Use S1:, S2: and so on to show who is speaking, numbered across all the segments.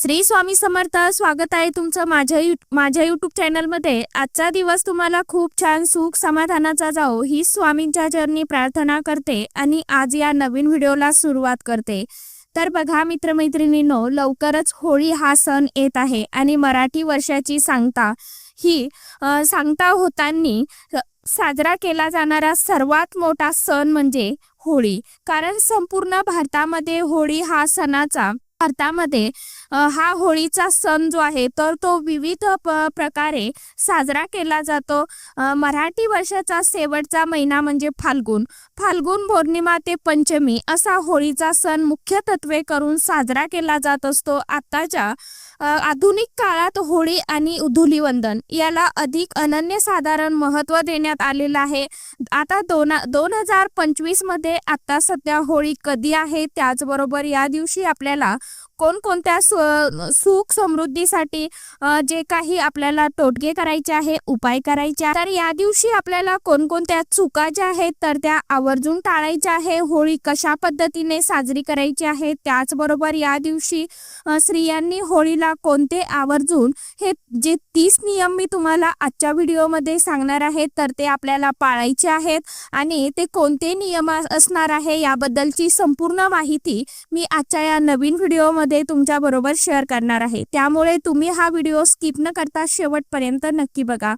S1: श्री स्वामी समर्थ स्वागत आहे तुमचं माझ्या यू माझ्या यूट्यूब चॅनलमध्ये आजचा दिवस तुम्हाला खूप छान सुख समाधानाचा जाओ ही स्वामींच्या चरणी प्रार्थना करते आणि आज या नवीन व्हिडिओला सुरुवात करते. तर बघा मित्रमैत्रिणींनो लवकरच होळी हा सण येत आहे आणि मराठी वर्षाची सांगता ही सांगता होतानी साजरा केला जाणारा सर्वात मोठा सण म्हणजे होळी. कारण संपूर्ण भारतामध्ये होळी हा सणाचा भारतामध्ये हा होळीचा सण जो आहे तर तो विविध प्रकारे साजरा केला जातो. मराठी वर्षाचा शेवटचा महिना म्हणजे फाल्गुन. फाल्गुन पौर्णिमा ते पंचमी असा होळीचा सण मुख्य तत्वे करून साजरा केला जात असतो. आताच्या आधुनिक काळात होळी आणि धुलीवंदन याला अधिक अनन्यसाधारण महत्त्व देण्यात आलेलं आहे. आता दोन दोन हजार पंचवीसमध्ये आता सध्या होळी कधी आहे त्याचबरोबर या दिवशी आपल्याला कोणकोणत्या सुख समृद्धीसाठी जे काही आपल्याला टोटके करायचे आहे उपाय करायचे तर या दिवशी आपल्याला कोणकोणत्या चुका ज्या आहेत तर त्या आवर्जून टाळायच्या आहे होळी कशा पद्धतीने साजरी करायची आहे त्याचबरोबर या दिवशी स्त्रियांनी होळीला कोणते आवर्जून हे जे तीस नियम मी तुम्हाला आजच्या व्हिडिओमध्ये सांगणार आहे तर ते आपल्याला पाळायचे आहेत आणि ते कोणते नियम असणार आहे याबद्दलची संपूर्ण माहिती मी आजच्या या नवीन व्हिडिओमध्ये तुमच्या बरोबर शेअर करणार आहे. त्यामुळे तुम्ही हा व्हिडिओ स्किप न करता शेवटपर्यंत नक्की बघा.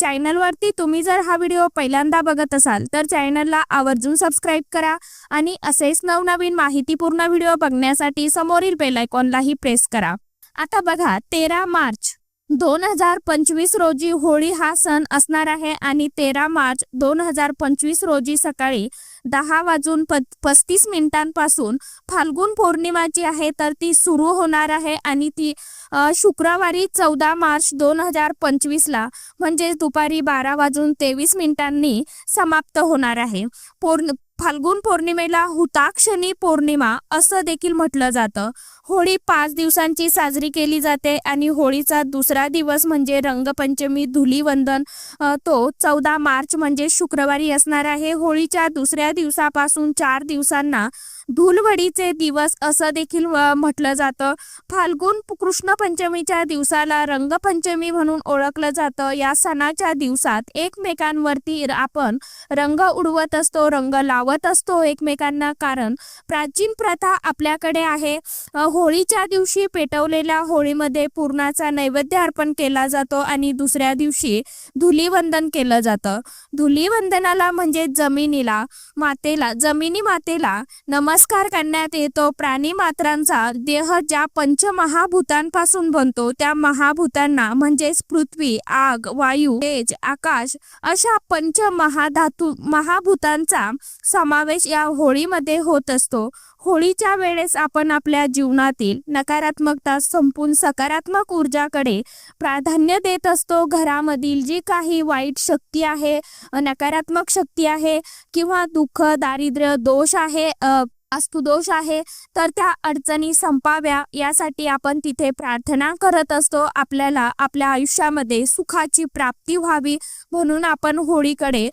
S1: चॅनलवरती तुम्ही जर हा व्हिडिओ पहिल्यांदा बघत असाल तर चॅनलला आवर्जून सबस्क्राईब करा आणि असेच नवनवीन माहितीपूर्ण व्हिडिओ बघण्यासाठी समोरील बेलायकॉनलाही प्रेस करा. आता बघा तेरा मार्च. दोन हजार पंचवीस रोजी होळी हा सण असणार आहे आणि तेरा मार्च दोन हजार पंचवीस रोजी सकाळी दहा वाजून प पस्तीस मिनिटांपासून फाल्गुन पौर्णिमा जी आहे तर ती सुरू होणार आहे आणि ती शुक्रवारी चौदा मार्च दोन हजार पंचवीसला म्हणजे दुपारी बारा वाजून तेवीस मिनिटांनी समाप्त होणार आहे. पौर्ण फाल्गुन पौर्णिमेला हुताक्षणी पौर्णिमा असं देखील म्हटलं जातं. होळी पाच दिवसांची साजरी केली जाते आणि होळीचा दुसरा दिवस म्हणजे रंगपंचमी धुलीवंदन तो चौदा मार्च म्हणजे शुक्रवारी असणार आहे. होळीच्या दुसऱ्या दिवसापासून चार दिवसांना धुलवडीचे दिवस असं देखील म्हटलं जातं. फाल्गुन कृष्ण पंचमीच्या दिवसाला रंगपंचमी म्हणून ओळखलं जातं. या सणाच्या दिवसात एकमेकांवरती आपण रंग उडवत असतो रंग लावत असतो एकमेकांना. कारण प्राचीन प्रथा आपल्याकडे आहे. होळीच्या दिवशी पेटवलेल्या होळीमध्ये पूर्णाचा नैवेद्य अर्पण केला जातो आणि दुसऱ्या दिवशी धुलीवंदन केलं जातं. धुलीवंदनाला म्हणजे जमिनीला मातेला जमिनी मातेला नमस्कार करण्यात येतो. प्राणी मात्रांचा देह ज्या पंचमहाभूतांपासून बनतो त्या महाभूतांना म्हणजेच पृथ्वी आग वायू तेज आकाश अशा पंच महाधातू महाभूतांचा समावेश या होळीमध्ये होत असतो. होळीच्या वेळेस आपण आपल्या जीवनातील नकारात्मकता संपून सकारात्मक ऊर्जाकडे प्राधान्य देत असतो. घरामधील जी काही वाईट शक्ती आहे नकारात्मक शक्ती आहे किंवा दुःख दारिद्र्य दोष आहे अस्तुदोष वास्तुदोष आहे तर त्या अडचणी संपाव्या यासाठी आपण तिथे प्रार्थना करत असतो. आपल्याला आपल्या आयुष्यामध्ये सुखाची प्राप्ती व्हावी म्हणून आपण होळीकडे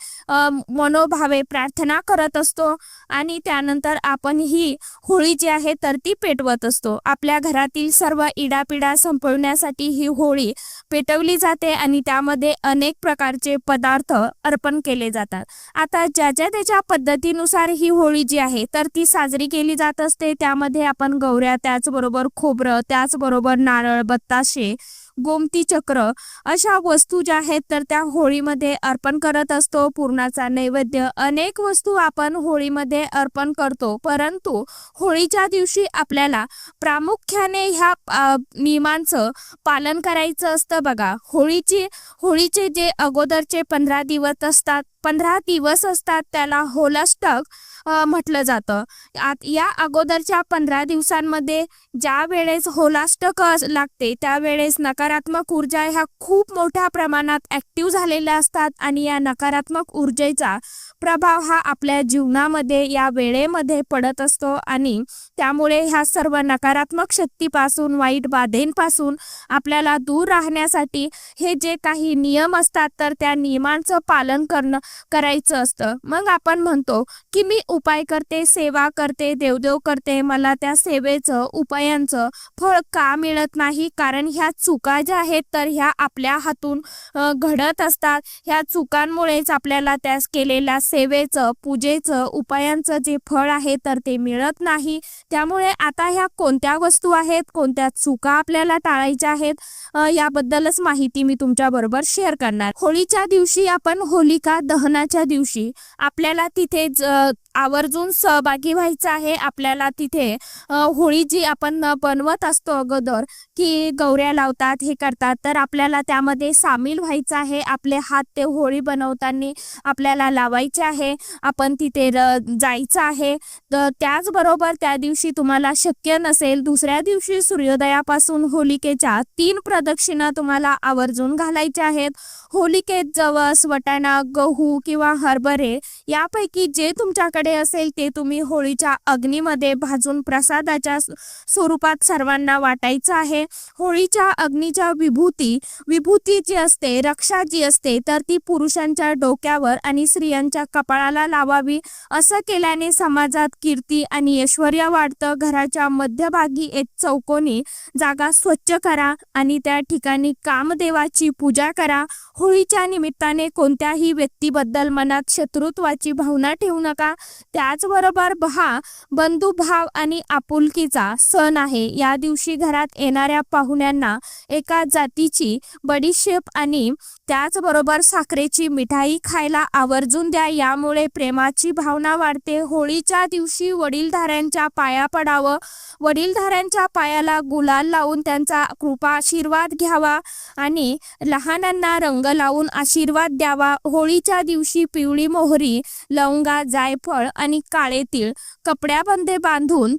S1: मनोभावे प्रार्थना करत असतो. आणि त्यानंतर आपण ही होळी जी आहे तर ती पेटवत असतो. आपल्या घरातील सर्व इडापिडा संपवण्यासाठी ही होळी पेटवली जाते आणि त्यामध्ये अनेक प्रकारचे पदार्थ अर्पण केले जातात. आता ज्याच्या त्याच्या पद्धतीनुसार ही होळी जी आहे तर ती साजरी केली जात असते. त्यामध्ये आपण गौऱ्या त्याचबरोबर खोबरं त्याचबरोबर नारळ बत्ताशे गोमती चक्र अशा वस्तू ज्या आहेत तर त्या होळीमध्ये अर्पण करत असतो. पूर्णाचा नैवेद्य अनेक वस्तू आपण होळीमध्ये अर्पण करतो. परंतु होळीच्या दिवशी आपल्याला प्रामुख्याने ह्या नियमांचं पालन करायचं असतं बघा. होळीची होळीचे जे अगोदरचे पंधरा दिवस असतात पंधरा दिवस असतात त्याला होलाष्टक म्हटलं जातं. आत या अगोदरच्या पंधरा दिवसांमध्ये ज्या वेळेस होलाष्टक लागते त्यावेळेस नकारात्मक ऊर्जा ह्या खूप मोठ्या प्रमाणात ॲक्टिव्ह झालेल्या असतात आणि या नकारात्मक ऊर्जेचा प्रभाव हा आपल्या जीवनामध्ये या वेळेमध्ये पडत असतो आणि त्यामुळे ह्या सर्व नकारात्मक शक्तीपासून वाईट बाधेंपासून आपल्याला दूर राहण्यासाठी हे जे काही नियम असतात तर त्या नियमांचं पालन करणं करायचं असतं. मग आपण म्हणतो की मी उपाय करते सेवा करते देवदेव करते मला त्या सेवेचं उपायांचं फळ का मिळत नाही? कारण ह्या चुका ज्या आहेत तर ह्या आपल्या हातून घडत असतात. ह्या चुकांमुळेच आपल्याला त्या केलेल्या सेवेचं पूजेचं उपायांचं जे फळ आहे तर ते मिळत नाही. त्यामुळे आता ह्या कोणत्या वस्तू आहेत कोणत्या चुका आपल्याला टाळायच्या आहेत याबद्दलच माहिती मी तुमच्या बरोबर शेअर करणार. होळीच्या दिवशी आपण होलिका दहनाच्या दिवशी आपल्याला तिथे आवर्जून सहभागी व्हायचं आहे. आपल्याला तिथे होळी जी आपण बनवत असतो अगोदर की गौऱ्या लावतात हे करतात तर आपल्याला त्यामध्ये सामील व्हायचं आहे. आपले हात ते होळी बनवताना आपल्याला लावायचे आहे. आपण तिथे र जायचं आहे. तर त्याचबरोबर त्या दिवशी तुम्हाला शक्य नसेल दुसऱ्या दिवशी सूर्योदयापासून होलिकेच्या तीन प्रदक्षिणा तुम्हाला आवर्जून घालायच्या आहेत. होलिकेत जवस वटाणा गहू किंवा हरभरे यापैकी जे तुमच्याकडे असेल ते तुम्ही होळीच्या अग्नीमध्ये भाजून प्रसादाच्या स्वरूपात सर्वांना वाटायचं आहे. होळीच्या अग्नीच्या विभूती विभूती जी असते रक्षा जी असते तर ती पुरुषांच्या डोक्यावर आणि स्त्रियांच्या कपाळाला लावावी. असं केल्याने समाजात कीर्ती आणि ऐश्वर्य वाढतं. घराच्या मध्यभागी एक चौकोनी जागा स्वच्छ करा आणि त्या ठिकाणी कामदेवाची पूजा करा. होळीच्या निमित्ताने कोणत्याही व्यक्तीबद्दल मनात शत्रुत्वाची भावना ठेवू नका. त्याचबरोबर हा बंधुभाव आणि आपुलकीचा सण आहे. या दिवशी घरात येणाऱ्या पाहुण्यांना एका जातीची बडीशेप आणि त्याचबरोबर साखरेची मिठाई खायला आवर्जून द्या. यामुळे प्रेमाची भावना वाढते. होळीच्या दिवशी वडीलधाऱ्यांच्या पाया पडावं. वडीलधाऱ्यांच्या पायाला गुलाल लावून त्यांचा कृपा आशीर्वाद घ्यावा आणि लहानांना रंग लावून आशीर्वाद द्यावा. होळीच्या दिवशी पिवळी मोहरी लवंगा जायफळ आणि काळे तीळ कपड्याबंदे बांधून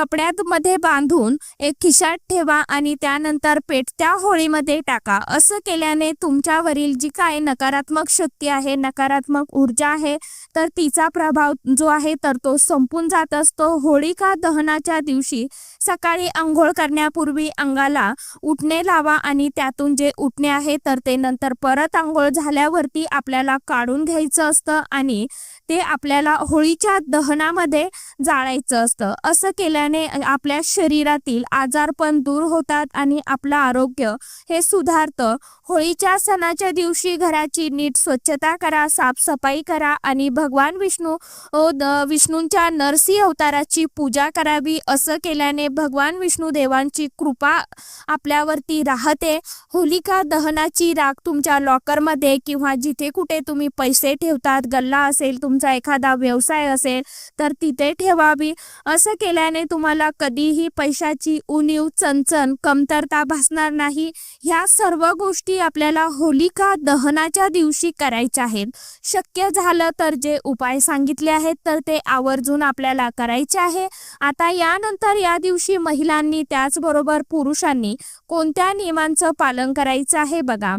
S1: कपड्यात मध्ये बांधून एक खिशात ठेवा आणि त्यानंतर पेटत्या होळीमध्ये टाका. असं केल्याने तुमच्यावरील जी काय नकारात्मक शक्ती आहे नकारात्मक ऊर्जा आहे तर तिचा प्रभाव जो आहे तर तो संपून जात असतो होळिका दहनाच्या दिवशी सकाळी आंघोळ करण्यापूर्वी अंगाला उठणे लावा आणि त्यातून जे उठणे आहे तर ते नंतर परत आंघोळ झाल्यावरती आपल्याला काढून घ्यायचं असतं आणि ते आपल्याला होळीच्या दहनामध्ये जाळायचं असतं. असं केल्याने आपल्या शरीरातील आजारपण दूर होतात आणि आपलं आरोग्य हे सुधारतं. होळीच्या सणाच्या दिवशी घराची नीट स्वच्छता करा साफसफाई करा आणि भगवान विष्णू द विष्णूंच्या नरसी अवताराची पूजा करावी असं केल्याने भगवान विष्णू देवांची कृपा आपल्यावरती राहते. होलिका दहनाची राख तुमच्या लॉकरमध्ये किंवा जिथे कुठे तुम्ही पैसे ठेवतात गल्ला असेल तुमचा एखादा व्यवसाय असेल तर तिथे ठेवावी. असं केल्याने तुम्हाला कधीही पैशाची उणीव चणचण कमतरता भासणार नाही. ह्या सर्व गोष्टी आपल्याला होलिका दहनाच्या दिवशी करायच्या आहेत. शक्य झालं तर जे उपाय सांगितले आहेत तर ते आवर्जून आपल्याला करायचे आहे. आता यानंतर या दिवशी महिलांनी त्याचबरोबर पुरुषांनी कोणत्या नियमांचं पालन करायचं आहे बघा.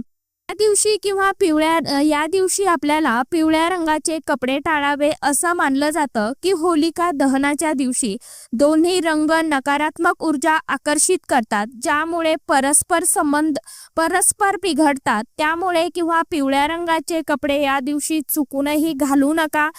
S1: या दिवशी किंवा पिवळ्या या दिवशी आपल्याला पिवळ्या रंगाचे कपडे टाळावे असं मानलं जातं की होलिका दहनाच्या दिवशी दोन्ही रंग नकारात्मक ऊर्जा आकर्षित करतात ज्यामुळे परस्पर संबंध परस्पर बिघडतात. त्यामुळे किंवा पिवळ्या रंगाचे कपडे या दिवशी चुकूनही घालू नका.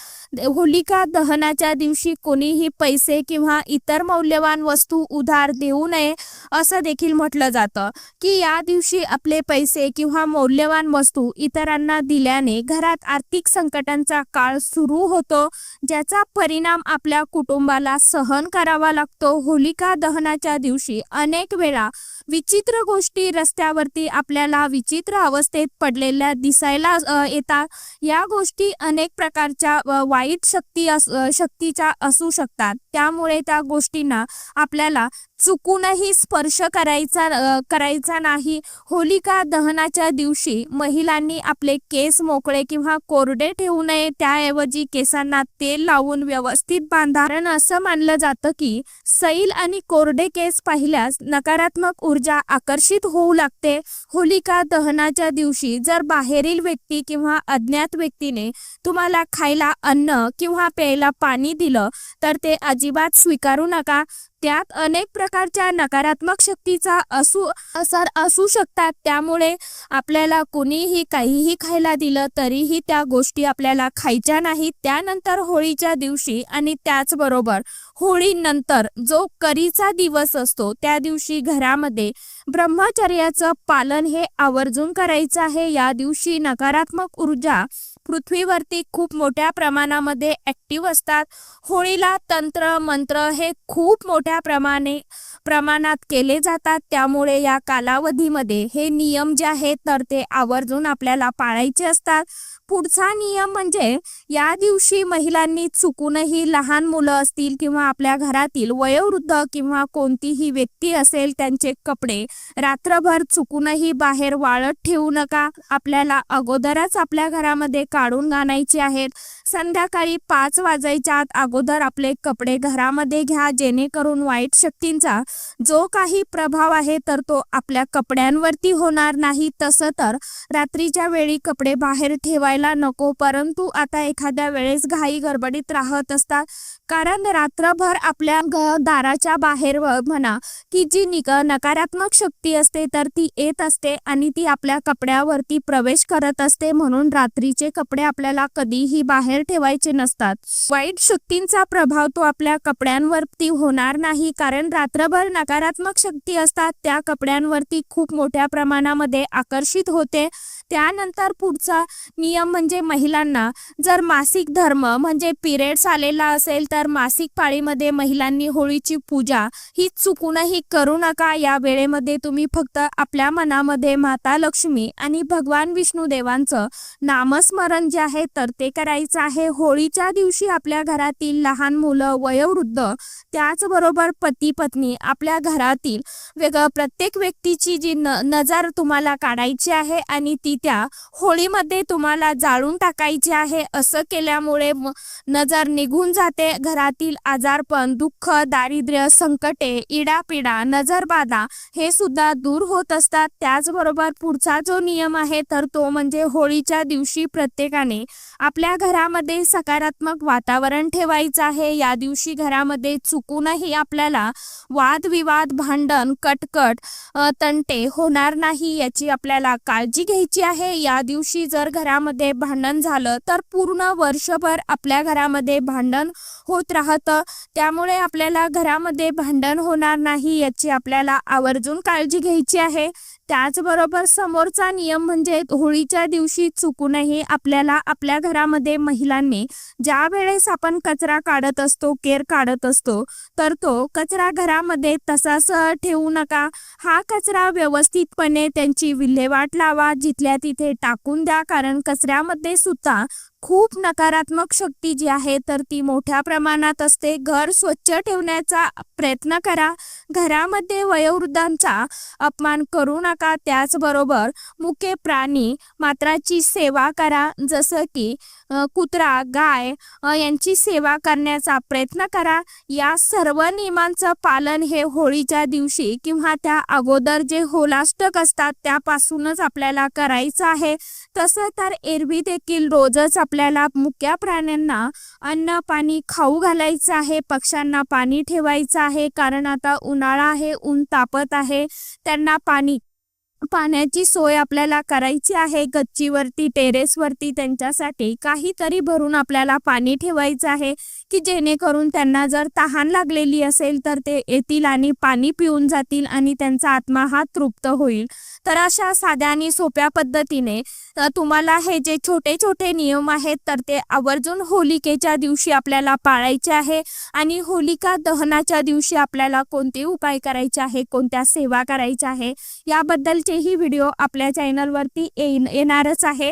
S1: होलिका दहनाच्या दिवशी कोणीही पैसे किंवा इतर मौल्यवान वस्तू उधार देऊ नये असं देखील म्हटलं जातं की या दिवशी आपले पैसे किंवा मौल्य मौल्यवान वस्तू इतरांना दिल्याने घरात आर्थिक संकटांचा काळ सुरू होतो ज्याचा परिणाम आपल्या कुटुंबाला सहन करावा लागतो. होलिका दहनाच्या दिवशी अनेक वेळा विचित्र गोष्टी रस्त्यावरती आपल्याला विचित्र अवस्थेत पडलेल्या दिसायला येतात. या गोष्टी अनेक प्रकारच्या वाईट शक्ती शक्तीच्या असू शकतात. त्यामुळे त्या गोष्टींना आपल्याला चुकूनही स्पर्श करायचा करायचा नाही. होलिका दहनाच्या दिवशी महिलांनी आपले केस मोकळे किंवा कोरडे ठेवू नये. त्याऐवजी केसांना तेल लावून व्यवस्थित बांधा कारण असं मानलं जातं की सैल आणि कोरडे केस पाहिल्यास नकारात्मक ऊर्जा आकर्षित होऊ लागते. होलिका दहनाच्या दिवशी जर बाहेरील व्यक्ती किंवा अज्ञात व्यक्तीने तुम्हाला खायला अन्न किंवा प्यायला पाणी दिलं तर ते अजिबात स्वीकारू नका. त्यात अनेक प्रकारच्या नकारात्मक शक्तीचा असू असर असू शकतात. त्यामुळे आपल्याला कुणीही काहीही खायला दिलं तरीही त्या गोष्टी आपल्याला खायच्या नाहीत. त्यानंतर होळीच्या दिवशी आणि त्याचबरोबर होळीनंतर जो करीचा दिवस असतो त्या दिवशी घरामध्ये ब्रह्मचर्याचं पालन हे आवर्जून करायचं आहे. या दिवशी नकारात्मक ऊर्जा पृथ्वीवरती खूप मोठ्या प्रमाणामध्ये ॲक्टिव्ह असतात. होळीला तंत्र मंत्र हे खूप मोठ्या प्रमाणे प्रमाणात केले जातात. त्यामुळे या कालावधीमध्ये हे नियम जे आहेत तर ते आवर्जून आपल्याला पाळायचे असतात. पुढचा नियम म्हणजे या दिवशी महिलांनी चुकूनही लहान मुलं असतील किंवा आपल्या घरातील वयोवृद्ध किंवा कोणतीही व्यक्ती असेल त्यांचे कपडे रात्रभर चुकूनही बाहेर वाळत ठेवू नका. आपल्याला अगोदरच आपल्या घरामध्ये काढून आणायचे आहेत. संध्याकाळी पाच वाजायच्या आत अगोदर आपले कपडे घरामध्ये घ्या जेणेकरून वाईट शक्तींचा जो काही प्रभाव आहे तर तो आपल्या कपड्यांवरती होणार नाही. तसं तर रात्रीच्या वेळी कपडे बाहेर ठेवायला नको परंतु आता एखाद्या वेळेस घाई गडबडीत राहत असतात कारण रात्रभर आपल्या दाराच्या बाहेर म्हणा की जी निक नकारात्मक शक्ती असते तर ती येत असते आणि ती आपल्या कपड्यावरती प्रवेश करत असते. म्हणून रात्रीचे कपडे आपल्याला कधीही बाहेर ठेवायचे नसतात. वाईट शक्तींचा प्रभाव तो आपल्या कपड्यांवरती होणार नाही. कारण रात्रभर नकारात्मक शक्ती असतात त्या कपड्यांवरती खूप मोठ्या प्रमाणामध्ये आकर्षित होते. त्यानंतर पुढचा नियम म्हणजे महिलांना जर मासिक धर्म म्हणजे पिरियड्स आलेला असेल तर मासिक पाळीमध्ये महिलांनी होळीची पूजा ही चुकूनही करू नका. या वेळेमध्ये तुम्ही फक्त आपल्या मनामध्ये माता लक्ष्मी आणि भगवान विष्णू देवांचं नामस्मरण जे आहे तर ते करायचं आहे. होळीच्या दिवशी आपल्या घरातील लहान मुलं वयोवृद्ध त्याचबरोबर पती पत्नी आपल्या घरातील वेग प्रत्येक व्यक्तीची जी न नजर तुम्हाला काढायची आहे आणि ती त्या होळीमध्ये तुम्हाला जाळून टाकायची आहे असं केल्यामुळे नजर निघून जाते. घरातील आजारपण दुःख दारिद्र्य संकटे इडापिडा नजरबाधा हे सुद्धा दूर होत असतात. त्याचबरोबर पुढचा जो नियम आहे तर तो म्हणजे होळीच्या दिवशी प्रत्येकाने आपल्या घरामध्ये सकारात्मक वातावरण ठेवायचं आहे. या दिवशी घरामध्ये चुकूनही आपल्याला वाद वादविवाद भांडण कटकट तंटे होणार नाही याची आपल्याला काळजी घ्यायची आहे. या दिवशी जर घरामध्ये भांडण झालं तर पूर्ण वर्षभर आपल्या घरामध्ये भांडण होत राहतं. त्यामुळे आपल्याला घरामध्ये भांडण होणार नाही याची आपल्याला आवर्जून काळजी घ्यायची आहे. त्याचबरोबर समोरचा नियम म्हणजे होळीच्या दिवशी चुकूनही आपल्याला आपल्या घरामध्ये महिलांनी ज्या वेळेस आपण कचरा काढत असतो केर काढत असतो तर तो कचरा घरामध्ये तसाच ठेवू नका. हा कचरा व्यवस्थितपणे त्यांची विल्हेवाट लावा जिथल्या तिथे टाकून द्या कारण कचऱ्यामध्ये सुद्धा खूप नकारात्मक शक्ती जी आहे तर ती मोठ्या प्रमाणात असते. घर स्वच्छ ठेवण्याचा प्रयत्न करा. घरामध्ये वयोवृद्धांचा अपमान करू नका. त्याचबरोबर मुके प्राणी मात्राची सेवा करा. जसं की कुत्रा गाय यांची सेवा करण्याचा प्रयत्न करा. या सर्व नियमांचं पालन हे होळीच्या दिवशी किंवा त्या अगोदर जे होलाष्टक असतात त्यापासूनच आपल्याला करायचं आहे. तसं तर एरवी देखील रोजच आपल्याला मुक्या प्राण्यांना अन्न पाणी खाऊ घालायचं आहे पक्ष्यांना पाणी ठेवायचं आहे कारण आता उन्हाळा आहे ऊन तापत आहे त्यांना पाणी पाण्याची सोय आपल्याला करायची आहे गच्चीवरती टेरेसवरती त्यांच्यासाठी काहीतरी भरून आपल्याला पाणी ठेवायचं आहे की जेणेकरून त्यांना जर तहान लागलेली असेल तर ते येतील आणि पाणी पिऊन जातील आणि त्यांचा आत्मा हा तृप्त होईल. तर अशा साध्या आणि सोप्या पद्धतीने तुम्हाला हे जे छोटे छोटे नियम आहेत तर ते आवर्जून होलिकेच्या दिवशी आपल्याला पाळायचे आहे आणि होलिका दहनाच्या दिवशी आपल्याला कोणते उपाय करायचे आहे कोणत्या सेवा करायच्या आहे याबद्दलचेही व्हिडिओ आपल्या चॅनलवरती येईन येणारच आहे.